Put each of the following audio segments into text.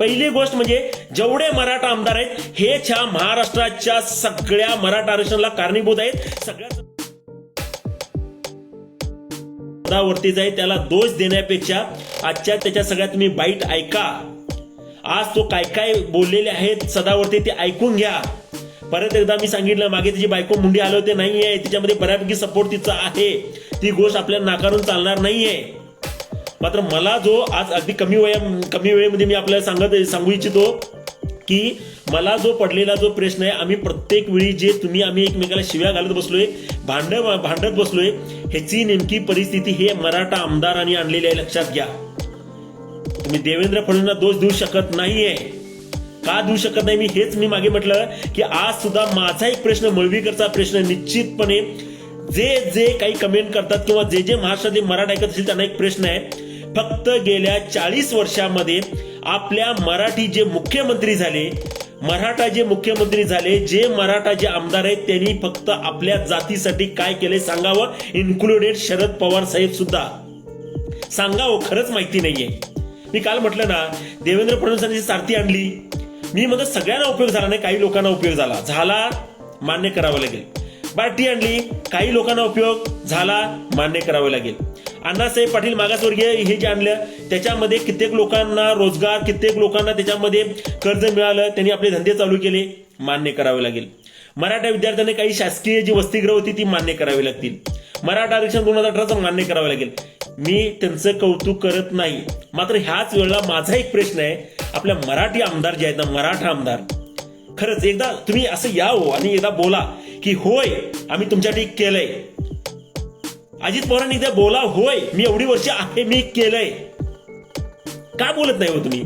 पहिली गोष्ट म्हणजे जेवढे मराठा आमदार आहेत हेच ह्या महाराष्ट्राच्या सगळ्या मराठा आरक्षणाला कारणीभूत आहेत. सगळ्या पदावरती जाईल त्याला दोष देण्यापेक्षा आजच्या त्याच्या सगळ्यात तुम्ही बाईट ऐका. आज तो काय काय बोललेले आहेत सदावरती ते ऐकून घ्या. परत एकदा मी सांगितलं मागे तिची बायको मुंडी आले होते नाहीये. तिच्यामध्ये बऱ्यापैकी सपोर्ट तिचा आहे. ती गोष्ट आपल्याला नाकारून चालणार नाहीये. मात्र मला जो आज अगदी कमी वया कमी वेळेमध्ये मी आपल्याला सांगत सांगू इच्छितो की मला जो पडलेला जो प्रश्न आहे आम्ही प्रत्येक वेळी जे तुम्ही आम्ही एकमेकाला शिव्या घालत बसलोय भांड भांडत बसलोय ह्याची नेमकी परिस्थिती हे मराठा आमदारांनी आणलेली आहे. लक्षात घ्या. तुम्ही देवेंद्र फडणवीसला दोष देऊ शकत नाहीये. का देऊ शकत नाही? मी हेच मी मागे म्हटलं की आज सुद्धा माझा एक प्रश्न मळवीकरचा प्रश्न निश्चितपणे जे जे काही कमेंट करतात किंवा जे जे महाराष्ट्रातले मराठा ऐकत असतील त्यांना एक प्रश्न आहे. फक्त गेल्या चाळीस वर्षामध्ये आपल्या मराठी जे मुख्यमंत्री झाले मराठा जे मुख्यमंत्री झाले जे मराठा जे आमदार आहेत त्यांनी फक्त आपल्या जातीसाठी काय केले सांगावं? इन्क्लुडेड शरद पवार साहेब सुद्धा. सांगावं खरंच माहिती नाहीये. मी काल म्हटलं ना देवेंद्र फडणवीसांची सारथी आणली मी म्हणतो सगळ्यांना उपयोग झाला नाही काही लोकांना उपयोग झाला. झाला मान्य करावं लागेल. बाटी आणली काही लोकांना उपयोग झाला मान्य करावे लागेल. अण्णासाहेब पाटील मागासवर्गीय हे जे आणलं त्याच्यामध्ये कित्येक लोकांना रोजगार कित्येक लोकांना त्याच्यामध्ये कर्ज मिळालं त्यांनी आपले धंदे चालू केले मान्य करावे लागेल. मराठा विद्यार्थ्यांनी काही शासकीय जी वसतिगृह होती ती मान्य करावी लागतील. मराठा आरक्षण दोन हजार अठराचं मान्य करावं लागेल. मी त्यांचं कौतुक करत नाही. मात्र ह्याच वेळेला माझा एक प्रश्न आहे आपल्या मराठी आमदार जे आहेत ना मराठा आमदार खरंच एकदा तुम्ही असं या हो आणि एकदा बोला की होय आम्ही तुमच्यासाठी केलंय. अजित पवारांनी एकदा बोला होय मी एवढी वर्ष आहे मी केलंय. का बोलत नाही हो तुम्ही?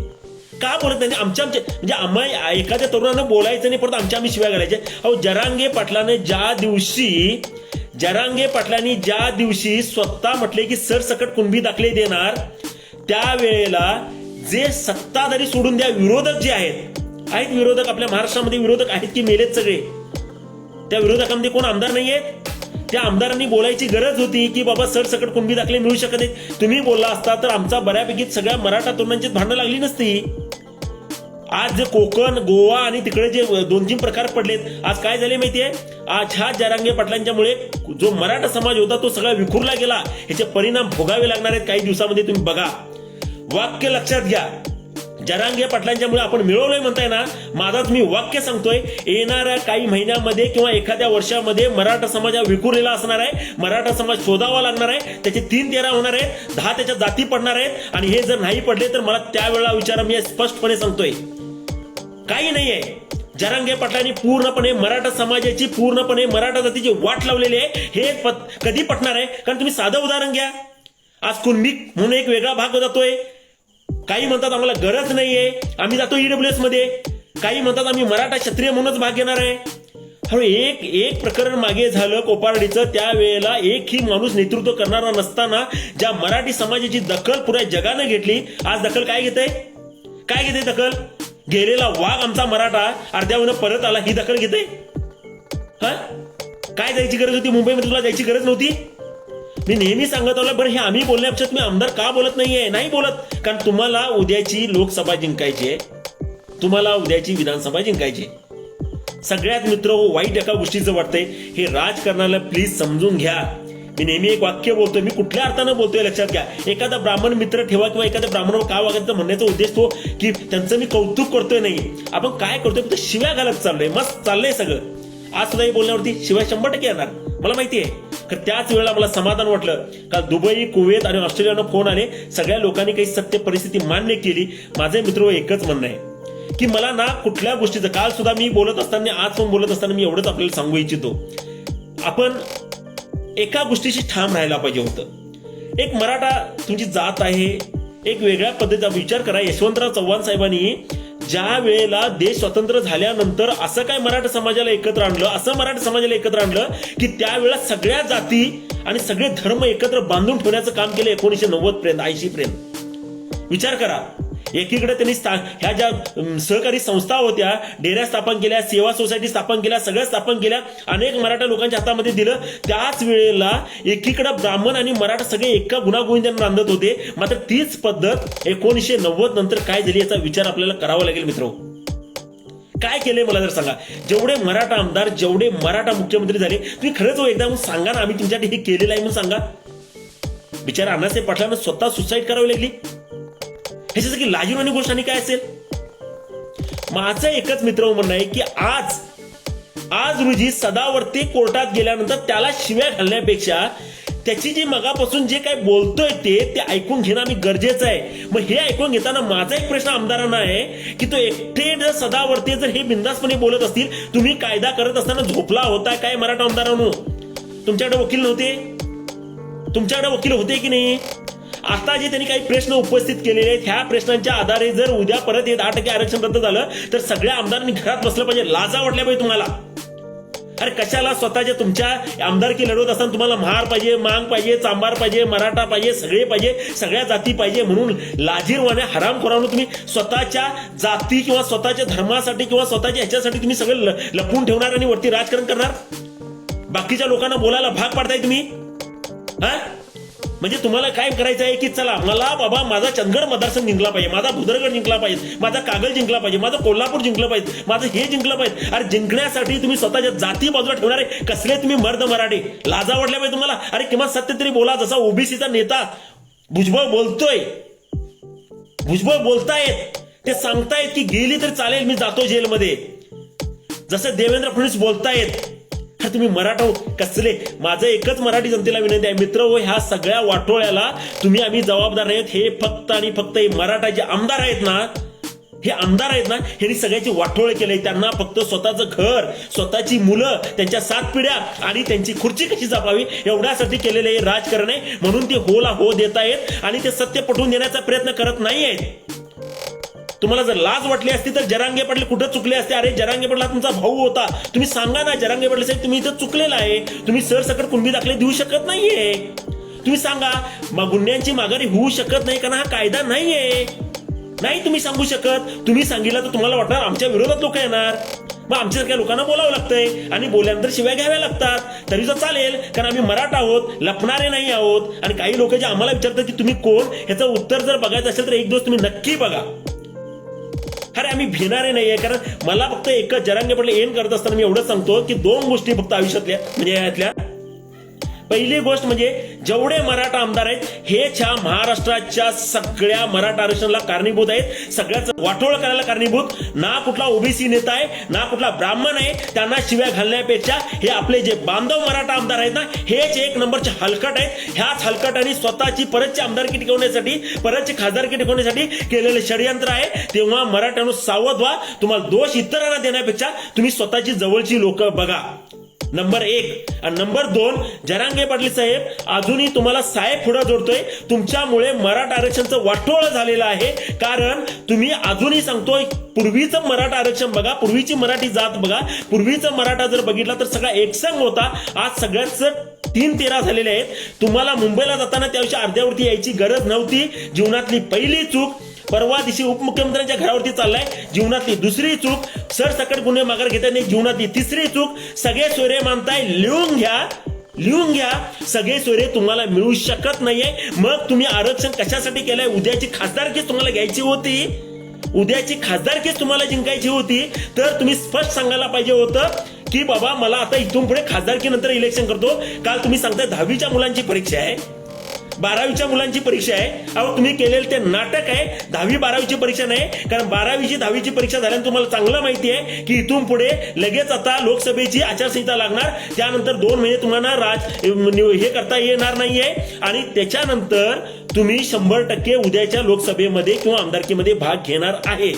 का बोलत नाही? आमच्या आमच्या म्हणजे आम्हा एखाद्या तरुणानं बोलायचं नाही परत आमच्या आम्ही शिवाय घालायचे अहो जरांगे पाटलाने ज्या दिवशी जरांगे पाटलांनी ज्या दिवशी स्वतः म्हटले की सरसकट कुणबी दाखले देणार त्यावेळेला जे सत्ताधारी सोडून द्या विरोधक जे आहेत आहेत विरोधक आपल्या महाराष्ट्रामध्ये विरोधक आहेत की मेलेत सगळे. त्या विरोधकांमध्ये कोण आमदार नाही आहेत त्या आमदारांनी बोलायची गरज होती की बाबा सरसकट कुणबी दाखले मिळू शकत नाहीत. तुम्ही बोलला असता तर आमचा बऱ्यापैकी सगळ्या मराठा तरुणांची भांडणं लागली नसती. आज जे कोकण गोवा आणि तिकडे जे दोन तीन प्रकार पडलेत आज काय झाले माहितीये? आज ह्या जारांगे पाटलांच्यामुळे जो मराठा समाज होता तो सगळा विखुरला गेला. ह्याचे परिणाम भोगावे लागणार आहेत काही दिवसामध्ये तुम्ही बघा. वाक्य लक्षात घ्या. जरांगे पाटलांच्यामुळे आपण मिळवलंय म्हणताय ना माझाच मी वाक्य सांगतोय. येणाऱ्या काही महिन्यामध्ये किंवा एखाद्या वर्षामध्ये मराठा समाज हा विखुरलेला असणार आहे मराठा समाज शोधावा लागणार आहे त्याचे तीन तेरा होणार आहेत दहा त्याच्या जाती पडणार आहेत आणि हे जर नाही पडले तर मला त्यावेळेला विचारा मी स्पष्टपणे सांगतोय. काही नाहीये. जरांगे पाटलांनी पूर्णपणे मराठा समाजाची पूर्णपणे मराठा जातीची वाट लावलेली आहे. हे पत- कधी पटणार आहे? कारण तुम्ही साधं उदाहरण घ्या. आज कुणबी म्हणून एक वेगळा भाग जातोय काही म्हणतात आम्हाला गरज नाहीये. आम्ही जातो ईडब्ल्यूएसमध्ये. काही म्हणतात आम्ही मराठा क्षत्रिय म्हणूनच भाग घेणार आहे. अरे एक एक प्रकरण मागे झालं कोपारडीचं त्यावेळेला एकही माणूस नेतृत्व करणारा नसताना ज्या मराठी समाजाची दखल पुऱ्या जगानं घेतली आज दखल काय घेते काय घेते दखल? गेलेला वाघ आमचा मराठा अर्ध्याहून परत आला ही दखल घेते हा? काय जायची गरज होती? मुंबईमध्ये तुला जायची गरज नव्हती? मी नेहमी सांगत आलो बरं हे आम्ही बोलण्यापेक्षा तुम्ही आमदार का बोलत नाहीये? नाही बोलत. कारण तुम्हाला उद्याची लोकसभा जिंकायची आहे. तुम्हाला उद्याची विधानसभा जिंकायची सगळ्यात मित्र हो, वाईट एका गोष्टीचं वाटतंय. हे राजकारणाला प्लीज समजून घ्या. मी नेहमी एक वाक्य बोलतोय मी कुठल्या अर्थानं बोलतोय लक्षात घ्या. एखादा ब्राह्मण मित्र ठेवा किंवा एखाद्या ब्राह्मणावर का वागायचं म्हणण्याचा उद्देश तो की त्यांचं मी कौतुक करतोय नाही. आपण काय करतोय? फक्त शिव्या घालत चाललोय. मस्त चाललंय सगळं. आज सुद्धा हे बोलण्यावरती शिवाय शंभर टक्के येणार. मला माहिती आहे त्याच वेळेला मला समाधान वाटलं. का दुबई कुवेत आणि ऑस्ट्रेलियानं फोन आले. सगळ्या लोकांनी काही सत्य परिस्थिती मान्य केली. माझे मित्र एकच म्हणणं आहे की मला ना कुठल्या गोष्टीचं काल सुद्धा मी बोलत असताना आज पण बोलत असताना मी एवढंच आपल्याला सांगू इच्छितो. आपण एका गोष्टीशी ठाम राहायला पाहिजे होतं. एक मराठा तुमची जात आहे एक वेगळ्या पद्धतीचा विचार करा. यशवंतराव चव्हाण साहेबांनी ज्या वेळेला देश स्वतंत्र झाल्यानंतर असं काय मराठा समाजाला एकत्र आणलं असं मराठा समाजाला एकत्र आणलं की त्यावेळेला सगळ्या जाती आणि सगळे धर्म एकत्र बांधून ठेवण्याचं काम केलं एकोणीशे नव्वद पर्यंत ऐंशी पर्यंत. विचार करा. एकीकडे त्यांनी ह्या ज्या सहकारी संस्था होत्या डेऱ्या स्थापन केल्या सेवा सोसायटी स्थापन केल्या सगळ्या स्थापन केल्या अनेक मराठा लोकांच्या हातामध्ये दिलं. त्याच वेळेला एकीकडे ब्राह्मण आणि मराठा सगळे एका गुणागोविंदाने नांदत होते. मात्र तीच पद्धत एकोणीसशे नव्वद नंतर काय झाली याचा विचार आपल्याला करावा लागेल मित्र काय केलंय मला जर सांगा. जेवढे मराठा आमदार जेवढे मराठा मुख्यमंत्री झाले तुम्ही खरंच हो एकदा म्हणून सांगा ना आम्ही तुमच्यासाठी हे केलेलं आहे म्हणून सांगा. बिचारा अण्णासाहेब पाटलांना स्वतः सुसाईड करावी लागली. ह्याच्यासाठी आणि गोष्ट आणि काय असेल? माझं एकच मित्र म्हणणं आहे की आज आज रोजी सदावर्ती कोर्टात गेल्यानंतर त्याला शिव्या घालण्यापेक्षा त्याची जी मगापासून जे काय बोलतोय ते ते ऐकून घेणं आम्ही गरजेचं आहे. मग हे ऐकून घेताना माझा एक प्रश्न आमदारांना आहे की तो एकटे जर सदावर्ती जर हे बिंदासपणे बोलत असतील तुम्ही कायदा करत असताना झोपला होता काय मराठा आमदारांनो? तुमच्याकडे वकील नव्हते? तुमच्याकडे वकील होते की नाही? आता जे त्यांनी काही प्रश्न उपस्थित केलेले आहेत ह्या प्रश्नांच्या आधारे जर उद्या परत हे दहा टक्के आरक्षण रद्द झालं तर सगळ्या आमदारांनी घरात बसलं पाहिजे. लाजा वाटल्या पाहिजे तुम्हाला. अरे कशाला स्वतःच्या तुमच्या आमदारकी लढवत असताना तुम्हाला महार पाहिजे मांग पाहिजे चांबार पाहिजे मराठा पाहिजे सगळे पाहिजे सगळ्या जाती पाहिजे म्हणून लाजीरवाने हरामखोरानं तुम्ही स्वतःच्या जाती किंवा स्वतःच्या धर्मासाठी किंवा स्वतःच्या ह्याच्यासाठी तुम्ही सगळं ल- लपवून ठेवणार आणि वरती राजकारण करणार? बाकीच्या लोकांना बोलायला भाग पाडताय तुम्ही? हा? म्हणजे तुम्हाला काय करायचं आहे की चला मला बाबा माझा चंदगड मतदारसंघ जिंकला पाहिजे माझा भुदरगड जिंकला पाहिजे माझा कागल जिंकला पाहिजे माझं कोल्हापूर जिंकलं पाहिजे माझं हे जिंकलं पाहिजे. अरे जिंकण्यासाठी तुम्ही स्वतःच्या जाती बाजूला ठेवणारे कसले तुम्ही मर्द मराठी? लाजा वाटल्या पाहिजे तुम्हाला? अरे किमान सत्य तरी बोला जसा ओबीसीचा नेता भुजबळ बोलतोय. भुजबळ बोलतायत. ते सांगतायत की गेली तर चालेल मी जातो जेलमध्ये. जसं देवेंद्र फडणवीस बोलतायत हा तुम्ही मराठा हो, कसले? माझं एकच मराठी जनतेला विनंती आहे मित्र हो ह्या सगळ्या वाटोळ्याला तुम्ही आम्ही जबाबदार आहेत हे फक्त आणि फक्त हे मराठा जे आमदार आहेत ना हे आमदार आहेत ना ह्यांनी सगळ्याची वाटोळे केले. त्यांना फक्त स्वतःचं घर स्वतःची मुलं त्यांच्या सात पिढ्या आणि त्यांची खुर्ची कशी जपावी एवढ्यासाठी केलेले हे राजकारण आहे. म्हणून ते होला हो देत आहेत आणि ते सत्य पटवून देण्याचा प्रयत्न करत नाही आहेत तुम्हाला जर लाज वाटली असती तर जरांगे पाटील कुठं चुकले असते? अरे जरांगे पाटील तुमचा भाऊ होता. तुम्ही सांगा ना जरांगे पाटील साहेब तुम्ही इथं चुकलेला आहे. तुम्ही सरसकट कुंभी दाखले देऊ शकत नाहीये. तुम्ही सांगा मग गुन्ह्यांची माघारी होऊ शकत नाही कारण हा कायदा नाहीये. नाही तुम्ही सांगू शकत. तुम्ही सांगितलं तर तुम्हाला वाटणार आमच्या विरोधात लोक येणार. मग आमच्यासारख्या लोकांना बोलावं लागतंय. आणि बोलल्यानंतर शिव्या घ्याव्या लागतात. तरी तर चालेल कारण आम्ही मराठा आहोत लपणारे नाही आहोत. आणि काही लोक जे आम्हाला विचारतात की तुम्ही कोण? ह्याचं उत्तर जर बघायचं असेल तर एक दिवस तुम्ही नक्की बघा. अरे आम्ही भिणारे नाहीये कारण मला फक्त एकच जरांगे पडले एन करत असताना मी एवढंच सांगतो की दोन गोष्टी फक्त आयुष्यातल्या म्हणजे यातल्या. पहिली गोष्ट म्हणजे जेवढे मराठा आमदार आहेत हेच ह्या महाराष्ट्राच्या सगळ्या मराठा आरक्षणाला कारणीभूत आहेत. सगळ्याच वाटोळ करायला कारणीभूत. ना कुठला ओबीसी नेता आहे ना कुठला ब्राह्मण आहे त्यांना शिव्या घालण्यापेक्षा हे आपले जे बांधव मराठा आमदार आहेत ना हेच एक नंबरचे हलकट आहेत. ह्याच हलकटाने स्वतःची परतची आमदारकी टिकवण्यासाठी परतची खासदारकी टिकवण्यासाठी केलेलं षडयंत्र आहे. तेव्हा मराठ्यानं सावध व्हा. तुम्हाला दोष इतरांना देण्यापेक्षा तुम्ही स्वतःची जवळची लोक बघा. नंबर एक. आणि नंबर दोन जरांगे पाटील साहेब अजूनही तुम्हाला साहेब पुढे जोडतोय. तुमच्यामुळे मराठा आरक्षणचं वाटोळ झालेलं आहे. कारण तुम्ही अजूनही सांगतोय पूर्वीचं मराठा आरक्षण बघा पूर्वीची मराठी जात बघा. पूर्वीचं मराठा जर बघितला तर सगळा एकसंग होता. आज सगळ्याच तीन तेरा झालेले आहेत. तुम्हाला मुंबईला जाताना त्याविषयी अर्ध्यावरती यायची गरज नव्हती. जीवनातली पहिली चूक परवा दिवशी उपमुख्यमंत्र्यांच्या घरावरती चाललाय जीवनातली दुसरी चूक सरसकट गुन्हे माघार घेताना जीवनातली तिसरी चूक सगळे सोयरे मानताय लिहून घ्या लिहून घ्या सगळे सोयरे तुम्हाला मिळू शकत नाहीये. मग तुम्ही आरक्षण कशासाठी केलंय? उद्याची खासदारकीच तुम्हाला घ्यायची होती. उद्याची खासदारकीच तुम्हाला जिंकायची होती. तर तुम्ही स्पष्ट सांगायला पाहिजे होतं की बाबा मला आता इथून पुढे खासदारकी नंतर इलेक्शन करतो. काल तुम्ही सांगताय दहावीच्या मुलांची परीक्षा आहे. बारावीच्या मुलांची परीक्षा आहे. अहो तुम्ही केलेलं ते नाटक आहे. दहावी बारावीची परीक्षा नाही. कारण बारावीची दहावीची परीक्षा झाल्यानं तुम्हाला चांगलं माहिती आहे की इथून पुढे लगेच आता लोकसभेची आचारसंहिता लागणार. त्यानंतर दोन महिने तुम्हाला राज हे करता येणार नाहीये. आणि त्याच्यानंतर तुम्ही शंभर टक्के उद्याच्या लोकसभेमध्ये किंवा आमदारकीमध्ये भाग घेणार आहे.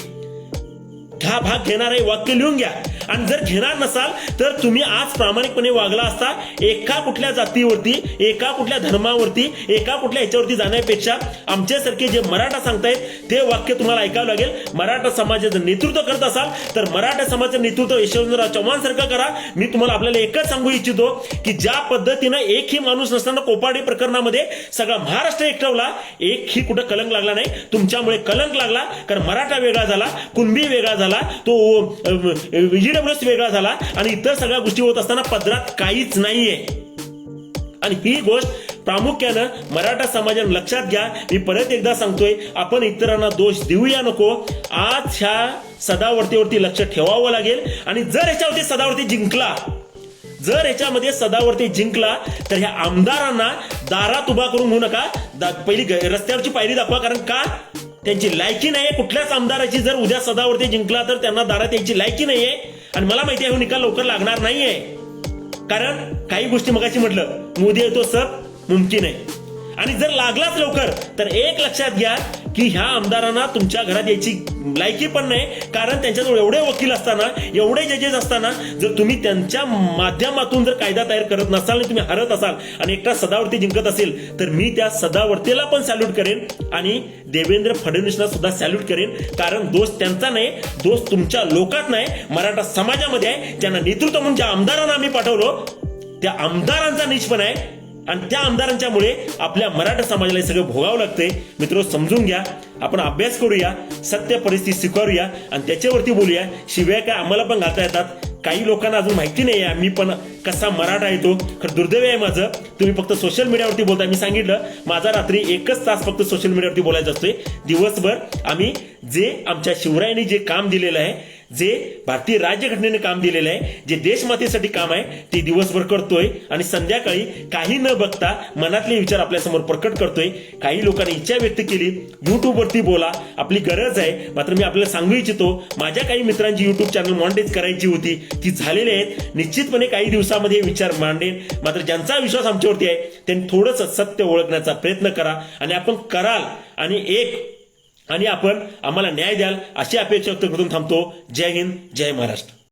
हा भाग घेणार आहे. वाक्य लिहून घ्या. आणि जर घेणार नसाल तर तुम्ही आज प्रामाणिकपणे वागला असता एका कुठल्या जातीवरती एका कुठल्या धर्मावरती एका कुठल्या ह्याच्यावरती जाण्यापेक्षा आमच्यासारखे जे मराठा सांगतायत ते वाक्य तुम्हाला ऐकावं लागेल. मराठा समाजाचं नेतृत्व करत असाल तर मराठा समाजाचं नेतृत्व यशवंतराव चव्हाण सारखं करा. मी तुम्हाला आपल्याला एकच सांगू इच्छितो की ज्या पद्धतीनं एकही माणूस नसताना कोपाडी प्रकरणामध्ये सगळा महाराष्ट्र एकटवला एकही कुठं कलंक लागला नाही. तुमच्यामुळे कलंक लागला कारण मराठा वेगळा झाला कुणबी वेगळा झाला तो ईडब्ल्यूएस वेगळा झाला आणि इतर सगळ्या गोष्टी होत असताना पदरात काहीच नाहीये. आणि ही गोष्ट प्रामुख्यानं मराठा समाजानं लक्षात घ्या. मी परत एकदा सांगतोय आपण इतरांना दोष देऊया नको. आज ह्या सदावर्तीवरती लक्ष ठेवावं लागेल. आणि जर ह्याच्यावरती सदावर्ती जिंकला जर याच्यामध्ये सदावर्ती जिंकला तर ह्या आमदारांना दारात उभा करून घेऊ नका. पहिली रस्त्यावरची पायरी दाखवा कारण का? त्यांची लायकी नाहीये. कुठल्याच आमदाराची जर उद्या सदावर्ती जिंकला तर त्यांना दारात यायची लायकी नाहीये. आणि मला माहिती आहे निकाल लवकर लागणार नाहीये. कारण काही गोष्टी मगाशी म्हटलं मोदी येतो सर मुमकिन आहे. आणि जर लागलाच लवकर तर एक लक्षात घ्या की ह्या आमदारांना तुमच्या घरात यायची लायकी पण नाही कारण त्यांच्याजवळ एवढे वकील असताना एवढे जजेस असताना जर तुम्ही त्यांच्या माध्यमातून जर कायदा तयार करत नसाल आणि तुम्ही हरत असाल आणि एकटा सदावर्ती जिंकत असेल तर मी त्या सदावर्तीला पण सॅल्यूट करेन आणि देवेंद्र फडणवीसला सुद्धा सॅल्यूट करेन. कारण दोष त्यांचा नाही दोष तुमच्या लोकात नाही मराठा समाजामध्ये आहे. त्यांना नेतृत्व म्हणून ज्या आमदारांना आम्ही पाठवलो त्या आमदारांचा निष्पण आहे. आणि त्या आमदारांच्यामुळे आपल्या मराठा समाजाला हे सगळं भोगावं लागतंय. मित्र समजून घ्या. आपण अभ्यास करूया सत्य परिस्थिती स्वीकारूया आणि त्याच्यावरती बोलूया. शिवाय काय आम्हाला पण घालता येतात. काही लोकांना अजून माहिती नाही आहे मी पण कसा मराठा येतो. खरं दुर्दैव आहे माझं. तुम्ही फक्त सोशल मीडियावरती बोलताय मी सांगितलं. माझा रात्री एकच तास फक्त सोशल मीडियावरती बोलायचं असतोय. दिवसभर आम्ही जे आमच्या शिवरायांनी जे काम दिलेलं आहे जे भारतीय राज्यघटनेने काम दिलेलं आहे जे देशमातेसाठी काम आहे ते दिवसभर करतोय आणि संध्याकाळी काही न बघता मनातले विचार आपल्यासमोर प्रकट करतोय. काही लोकांनी इच्छा व्यक्त केली युट्यूबवरती बोला. आपली गरज आहे. मात्र मी आपल्याला सांगू इच्छितो माझ्या काही मित्रांची युट्यूब चॅनल मॉनिटाईज करायची होती. ती झालेली आहेत. निश्चितपणे काही दिवसामध्ये विचार मांडेन. मात्र ज्यांचा विश्वास आमच्यावरती आहे त्यांनी थोडंसं सत्य ओळखण्याचा प्रयत्न करा आणि आपण कराल. आणि एक आणि आपण आम्हाला न्याय द्याल अशी अपेक्षा व्यक्त करून थांबतो. जय हिंद जय महाराष्ट्र.